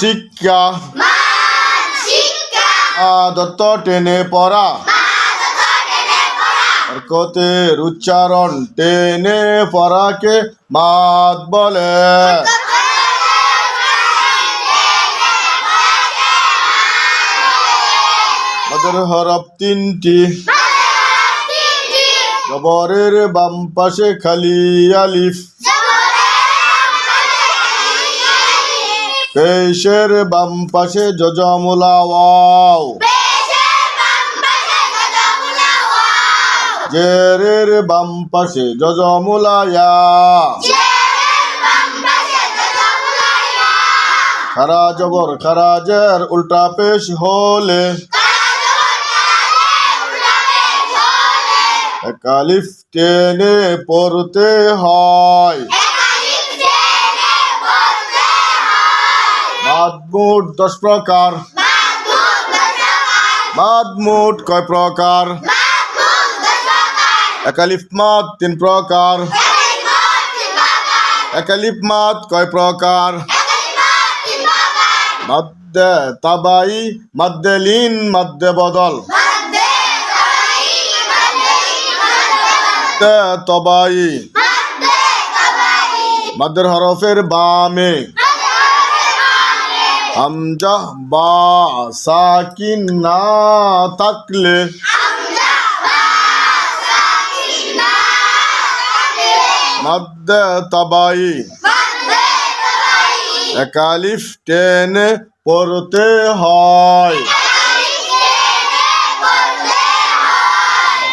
শিক্ষা আদত্ত টেনে পড়া। হরকতের উচ্চারণ টেনে পড়াকে মাদ বলে। মাদের হরফ তিনটি। জবরের বাম পাশে খালি আলিফ। পেশের বাম পাশে জজমুলা ওয়াও। জেরের বাম পাশে জজমুলা ইয়া। খারা জবর খারা জের উল্টা পেশ হলে। একালিফ টেনে পড়তে হয়। মাদমুট দশ প্রকার। মাদমুট কয় প্রকার? একালিফ মাদ, তিন প্রকার। একালিফ মাদ কয় প্রকার? মধ্যে তাবাই মধ্যে লিন মধ্যে বদল। তবাই। মধ্যের হরফের বামে। হামজা বা সাকিন না থাকলে। মধ্যে তবাই। একালিফ টেনে পড়তে হয়।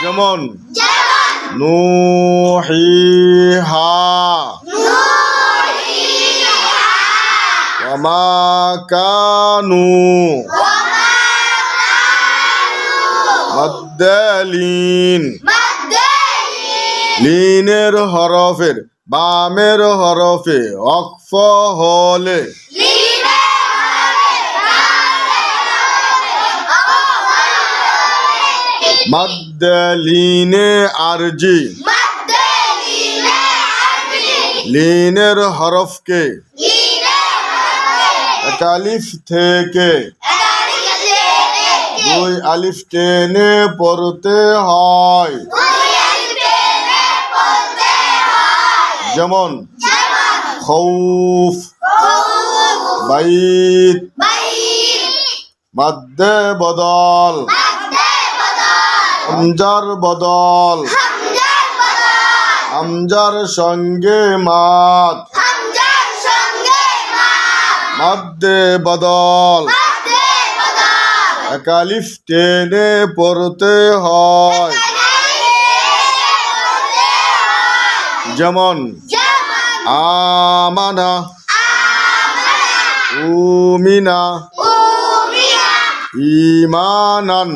যেমন নুহিহা। ওমা কানু মদ্দালিন লিনের হরফের বামের হরফে অক্ফ হলে মদ্দালিনে আরজি লিনের হরফকে একালিফ থেকে দুই আলিফ টেনে পড়তে হয়। যেমন, খৌফ, বাইত, মাদ্দে বদল, আমজার বদল, আমজার সঙ্গে মাত। মাদ্দে বদল। একালিফ টেনে পড়তে হয়। যেমন আমানা উমিনা ইমানান